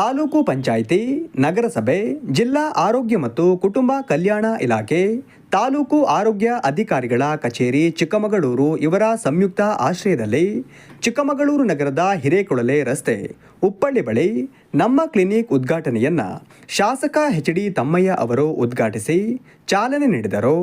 ತಾಲೂಕು ಪಂಚಾಯಿತಿ, ನಗರಸಭೆ, ಜಿಲ್ಲಾ ಆರೋಗ್ಯ ಮತ್ತು ಕುಟುಂಬ ಕಲ್ಯಾಣ ಇಲಾಖೆ, ತಾಲೂಕು ಆರೋಗ್ಯ ಅಧಿಕಾರಿಗಳ ಕಚೇರಿ ಚಿಕ್ಕಮಗಳೂರು ಇವರ ಸಂಯುಕ್ತ ಆಶ್ರಯದಲ್ಲಿ ಚಿಕ್ಕಮಗಳೂರು ನಗರದ ಹಿರೇಕೊಳಲೆ ರಸ್ತೆ ಉಪ್ಪಳ್ಳಿ ಬಳಿ ನಮ್ಮ ಕ್ಲಿನಿಕ್ ಉದ್ಘಾಟನೆಯನ್ನ ಶಾಸಕ ಎಚ್ ಡಿ ತಮ್ಮಯ್ಯ ಅವರು ಉದ್ಘಾಟಿಸಿ ಚಾಲನೆ ನೀಡಿದರು.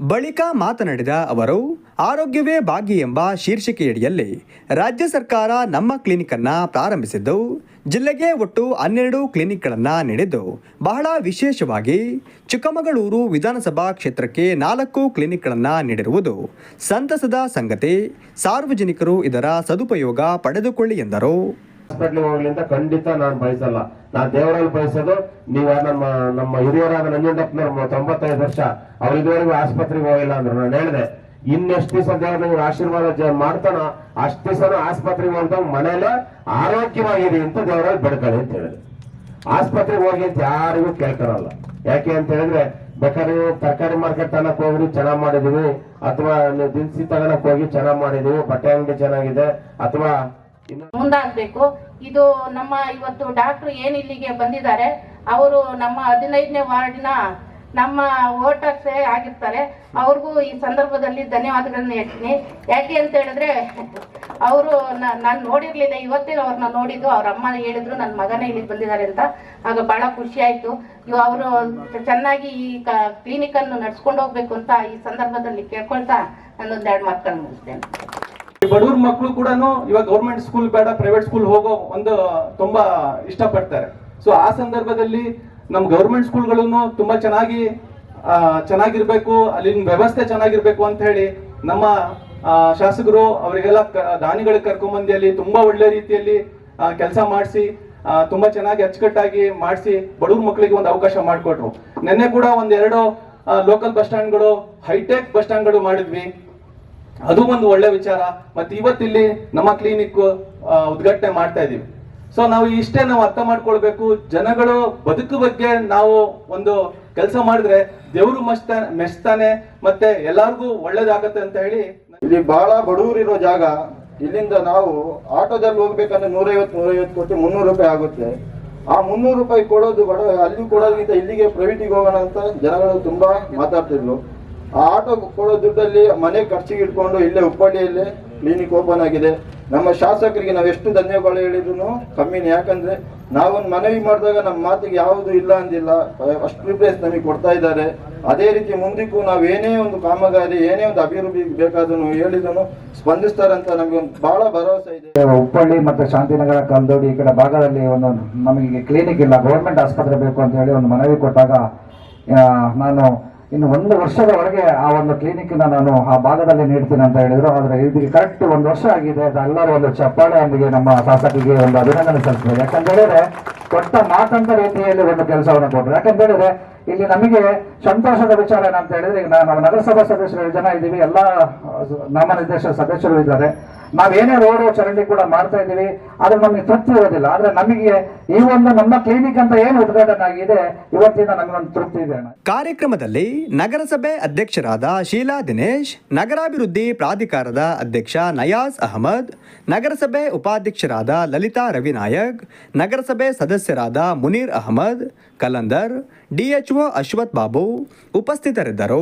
ಬಳಿಕ ಮಾತನಾಡಿದ ಅವರು, ಆರೋಗ್ಯವೇ ಭಾಗ್ಯ ಎಂಬ ಶೀರ್ಷಿಕೆಯಡಿಯಲ್ಲಿ ರಾಜ್ಯ ಸರ್ಕಾರ ನಮ್ಮ ಕ್ಲಿನಿಕ್ ಪ್ರಾರಂಭಿಸಿದ್ದು, ಜಿಲ್ಲೆಗೆ ಒಟ್ಟು ಹನ್ನೆರಡು ಕ್ಲಿನಿಕ್ಗಳನ್ನು ನೀಡಿದ್ದು. ಬಹಳ ವಿಶೇಷವಾಗಿ ಚಿಕ್ಕಮಗಳೂರು ವಿಧಾನಸಭಾ ಕ್ಷೇತ್ರಕ್ಕೆ ನಾಲ್ಕು ಕ್ಲಿನಿಕ್ಗಳನ್ನು ನೀಡಿರುವುದು ಸಂತಸದ ಸಂಗತಿ. ಸಾರ್ವಜನಿಕರು ಇದರ ಸದುಪಯೋಗ ಪಡೆದುಕೊಳ್ಳಿ ಎಂದರು. ಹಾಸ್ಪಿಟ್ಲಿಗೆ ಹೋಗ್ಲಿ ಅಂತ ಖಂಡಿತ ನಾನು ಬಯಸಲ್ಲ. ನಾನ್ ದೇವರಲ್ಲಿ ಬಯಸೋದು ನೀವು ನಮ್ಮ ನಮ್ಮ ಹಿರಿಯರಾದ ನಂಜುಂಡಪ್ಪನವ್ರು ತೊಂಬತ್ತೈದು ವರ್ಷ, ಅವ್ರು ಇದುವರೆಗೂ ಆಸ್ಪತ್ರೆಗೆ ಹೋಗಿಲ್ಲ ಅಂದ್ರು. ನಾನು ಹೇಳಿದೆ, ಇನ್ನೆಷ್ಟು ದಿವಸ ದೇವ್ರ ನಿಮ್ಗೆ ಆಶೀರ್ವಾದ ಮಾಡ್ತಾನ, ಅಷ್ಟು ದಿವಸ ಆಸ್ಪತ್ರೆಗೆ ಹೋಗ್ತಾ ಮನೇಲೆ ಆರೋಗ್ಯವಾಗಿರಿ ಅಂತ ದೇವರಲ್ಲಿ ಬೆಡ್ಕೊಳ್ಳಿ ಅಂತ ಹೇಳಿದೆ ಆಸ್ಪತ್ರೆಗೆ ಹೋಗಿ ಅಂತ ಯಾರಿಗೂ ಕೇಳ್ತಾರಲ್ಲ ಯಾಕೆ ಅಂತ ಹೇಳಿದ್ರೆ, ಬೇಕಾದ್ರೆ ತರಕಾರಿ ಮಾರ್ಕೆಟ್ ತನಕ ಹೋಗ್ರಿ, ಚೆನ್ನಾಗ್ ಮಾಡಿದೀವಿ. ಅಥವಾ ದಿನಸಿ ತಗೊಳಕ್ ಹೋಗಿ ಚೆನ್ನಾಗ್ ಮಾಡಿದೀವಿ, ಬಟ್ಟೆ ಅಂಗಡಿ ಚೆನ್ನಾಗಿದೆ, ಅಥವಾ ಮುಂದಾಗಬೇಕು ಇದು ನಮ್ಮ ಇವತ್ತು ಡಾಕ್ಟರ್ ಏನು ಇಲ್ಲಿಗೆ ಬಂದಿದ್ದಾರೆ, ಅವರು ನಮ್ಮ ಹದಿನೈದನೇ ವಾರ್ಡ್ನ ನಮ್ಮ ವೋಟರ್ಸೇ ಆಗಿರ್ತಾರೆ. ಅವ್ರಿಗೂ ಈ ಸಂದರ್ಭದಲ್ಲಿ ಧನ್ಯವಾದಗಳನ್ನ ಹೇಳ್ತೀನಿ. ಯಾಕೆ ಅಂತ ಹೇಳಿದ್ರೆ, ಅವರು ನಾನು ನೋಡಿರ್ಲಿಲ್ಲ, ಇವತ್ತೇ ಅವ್ರನ್ನ ನೋಡಿದ್ದು. ಅವ್ರ ಅಮ್ಮ ಹೇಳಿದ್ರು ನನ್ನ ಮಗನೇ ಇಲ್ಲಿಗೆ ಬಂದಿದ್ದಾರೆ ಅಂತ. ಆಗ ಬಹಳ ಖುಷಿ ಆಯ್ತು. ಇವ್ ಅವರು ಚೆನ್ನಾಗಿ ಈ ಕ್ಲಿನಿಕ್ ಅನ್ನು ನಡ್ಸ್ಕೊಂಡು ಹೋಗ್ಬೇಕು ಅಂತ ಈ ಸಂದರ್ಭದಲ್ಲಿ ಕೇಳ್ಕೊಳ್ತಾ ನಾನು ಎರಡು ಮಾತುಗಳನ್ನು ಮುಗಿಸ್ತೇನೆ. ಬಡವ್ರ ಮಕ್ಕಳು ಕೂಡ ಇವಾಗ ಗೌರ್ಮೆಂಟ್ ಸ್ಕೂಲ್ ಬೇಡ ಪ್ರೈವೇಟ್ ಸ್ಕೂಲ್ ಹೋಗೋ ಒಂದು ತುಂಬಾ ಇಷ್ಟಪಡ್ತಾರೆ. ಸೊ ಆ ಸಂದರ್ಭದಲ್ಲಿ ನಮ್ ಗೌರ್ಮೆಂಟ್ ಸ್ಕೂಲ್ಗಳನ್ನು ತುಂಬಾ ಚೆನ್ನಾಗಿ ಚೆನ್ನಾಗಿರ್ಬೇಕು, ಅಲ್ಲಿನ ವ್ಯವಸ್ಥೆ ಚೆನ್ನಾಗಿರ್ಬೇಕು ಅಂತ ಹೇಳಿ ನಮ್ಮ ಶಾಸಕರು ಅವರಿಗೆಲ್ಲ ದಾನಿಗಳಿಗೆ ಕರ್ಕೊಂಬಂದಿ ಅಲ್ಲಿ ತುಂಬಾ ಒಳ್ಳೆ ರೀತಿಯಲ್ಲಿ ಕೆಲಸ ಮಾಡಿಸಿ ತುಂಬಾ ಚೆನ್ನಾಗಿ ಅಚ್ಚುಕಟ್ಟಾಗಿ ಮಾಡಿಸಿ ಬಡವ್ರ ಮಕ್ಕಳಿಗೆ ಒಂದು ಅವಕಾಶ ಮಾಡಿಕೊಟ್ರು. ನಿನ್ನೆ ಕೂಡ ಒಂದೆರಡು ಲೋಕಲ್ ಬಸ್ ಸ್ಟ್ಯಾಂಡ್ಗಳು ಹೈಟೆಕ್ ಬಸ್ ಸ್ಟ್ಯಾಂಡ್ಗಳು ಮಾಡಿದ್ವಿ. ಅದು ಒಂದು ಒಳ್ಳೆ ವಿಚಾರ. ಮತ್ತೆ ಇವತ್ತಿಲ್ಲಿ ನಮ್ಮ ಕ್ಲಿನಿಕ್ ಉದ್ಘಾಟನೆ ಮಾಡ್ತಾ ಇದೀವಿ. ಸೊ ನಾವು ಇಷ್ಟೇ ನಾವು ಅರ್ಥ ಮಾಡ್ಕೊಳ್ಬೇಕು. ಜನಗಳು ಬದುಕು ಬಗ್ಗೆ ನಾವು ಒಂದು ಕೆಲಸ ಮಾಡಿದ್ರೆ ದೇವರು ಮಸ್ತ ಮೆಚ್ತಾನೆ ಮತ್ತೆ ಎಲ್ಲಾರ್ಗೂ ಒಳ್ಳೇದಾಗತ್ತೆ ಅಂತ ಹೇಳಿ ಇಲ್ಲಿ ಬಹಳ ಬಡವರಿರೋ ಜಾಗ. ಇಲ್ಲಿಂದ ನಾವು ಆಟೋದಲ್ಲಿ ಹೋಗ್ಬೇಕಂದ್ರೆ ನೂರೈವತ್ತು ನೂರೈವತ್ತು ಕೊಟ್ಟು ಮುನ್ನೂರು ರೂಪಾಯಿ ಆಗುತ್ತೆ. ಆ ಮುನ್ನೂರು ರೂಪಾಯಿ ಕೊಡೋದು ಬಡ ಅಲ್ಲಿ ಕೊಡೋದ್ಕಿಂತ ಇಲ್ಲಿಗೆ ಪ್ರೈವೇಟಿಗೆ ಹೋಗೋಣ ಅಂತ ಜನಗಳು ತುಂಬಾ ಮಾತಾಡ್ತಿದ್ರು. ಆ ಆಟೋ ಕೊಡೋ ದುಡ್ಡಲ್ಲಿ ಮನೆ ಖರ್ಚಿಗೆ ಇಟ್ಕೊಂಡು ಇಲ್ಲೇ ಹುಬ್ಬಳ್ಳಿಯಲ್ಲೇ ಕ್ಲಿನಿಕ್ ಓಪನ್ ಆಗಿದೆ. ನಮ್ಮ ಶಾಸಕರಿಗೆ ನಾವು ಎಷ್ಟು ಧನ್ಯವಾದ ಹೇಳಿದ್ರು ಕಮ್ಮಿನೇ. ಯಾಕಂದ್ರೆ ನಾವೊಂದು ಮನವಿ ಮಾಡಿದಾಗ ನಮ್ಮ ಮಾತಿಗೆ ಯಾವುದು ಇಲ್ಲ ಅಂದಿಲ್ಲ. ಅಷ್ಟು ಪ್ರಿಫರೆನ್ಸ್ ನಮಗೆ ಕೊಡ್ತಾ ಇದ್ದಾರೆ. ಅದೇ ರೀತಿ ಮುಂದಕ್ಕೂ ನಾವು ಏನೇ ಒಂದು ಕಾಮಗಾರಿ, ಏನೇ ಒಂದು ಅಭಿವೃದ್ಧಿ ಬೇಕಾದನು ಹೇಳಿದನು ಸ್ಪಂದಿಸ್ತಾರಂತ ನಮಗೆ ಒಂದು ಬಹಳ ಭರವಸೆ ಇದೆ. ಹುಬ್ಬಳ್ಳಿ ಮತ್ತು ಶಾಂತಿನಗರ, ಕಲ್ದೋಡಿ ಈ ಕಡೆ ಭಾಗದಲ್ಲಿ ಒಂದು ನಮಗೆ ಕ್ಲಿನಿಕ್ ಇಲ್ಲ ಗೌರ್ಮೆಂಟ್ ಆಸ್ಪತ್ರೆ ಬೇಕು ಅಂತ ಹೇಳಿ ಒಂದು ಮನವಿ ಕೊಟ್ಟಾಗ ನಾನು ಇನ್ನು ಒಂದು ವರ್ಷದ ಒಳಗೆ ಆ ಒಂದು ಕ್ಲಿನಿಕ್ ನಾನು ಆ ಭಾಗದಲ್ಲಿ ನೀಡ್ತೀನಿ ಅಂತ ಹೇಳಿದ್ರು. ಆದ್ರೆ ಇದಕ್ಕೆ ಕರೆಕ್ಟ್ ಒಂದು ವರ್ಷ ಆಗಿದೆ. ಎಲ್ಲರೂ ಒಂದು ಚಪ್ಪಾಳೆ ಚಪ್ಪಾಳೆಯೊಂದಿಗೆ ನಮ್ಮ ಶಾಸಕರಿಗೆ ಒಂದು ಅಭಿನಂದನೆ ಸಲ್ಲಿಸಬೇಕು. ಯಾಕಂತ ಹೇಳಿದ್ರೆ, ಕೊಟ್ಟ ಮಾತಂತ ರೀತಿಯಲ್ಲಿ ಒಂದು ಕೆಲಸವನ್ನು ಕೊಟ್ಟರು. ಯಾಕಂತ ಹೇಳಿದ್ರೆ, ಇಲ್ಲಿ ನಮಗೆ ಸಂತೋಷದ ವಿಚಾರ ಏನಂತ ಹೇಳಿದ್ರೆ ಈಗ ನಾವು ನಗರಸಭಾ ಸದಸ್ಯರು ಜನ ಇದ್ದೀವಿ, ಎಲ್ಲ ನಾಮನಿರ್ದೇಶ ಸದಸ್ಯರು ಇದ್ದಾರೆ. ನಾವೇನೇ ರೋಡ್ ಚರಂಡಿ ಕೂಡ ಮಾಡ್ತಾ ಇದ್ದೀವಿ, ಆದ್ರೆ ನಮಗೆ ತೃಪ್ತಿ ಇರೋದಿಲ್ಲ. ಆದ್ರೆ ನಮಗೆ ಈ ಒಂದು ನಮ್ಮ ಕ್ಲಿನಿಕ್ ಅಂತ ಏನು ಉದ್ಘಾಟನೆ ಆಗಿದೆ ಇವತ್ತಿನ ನಮಗೊಂದು ತೃಪ್ತಿ ಇದೆ ಕಾರ್ಯಕ್ರಮದಲ್ಲಿ ನಗರಸಭೆ ಅಧ್ಯಕ್ಷರಾದ ಶೀಲಾ ದಿನೇಶ್, ನಗರಾಭಿವೃದ್ಧಿ ಪ್ರಾಧಿಕಾರದ ಅಧ್ಯಕ್ಷ ನಯಾಜ್ ಅಹಮದ್, ನಗರಸಭೆ ಉಪಾಧ್ಯಕ್ಷರಾದ ಲಲಿತಾ ರವಿನಾಯಕ್, ನಗರಸಭೆ ಸದಸ್ಯರಾದ ಮುನೀರ್ ಅಹಮದ್, ಕಲಂದರ್, ಡಿಎಚ್ಒ ಅಶ್ವಥ್ ಬಾಬು ಉಪಸ್ಥಿತರಿದ್ದರು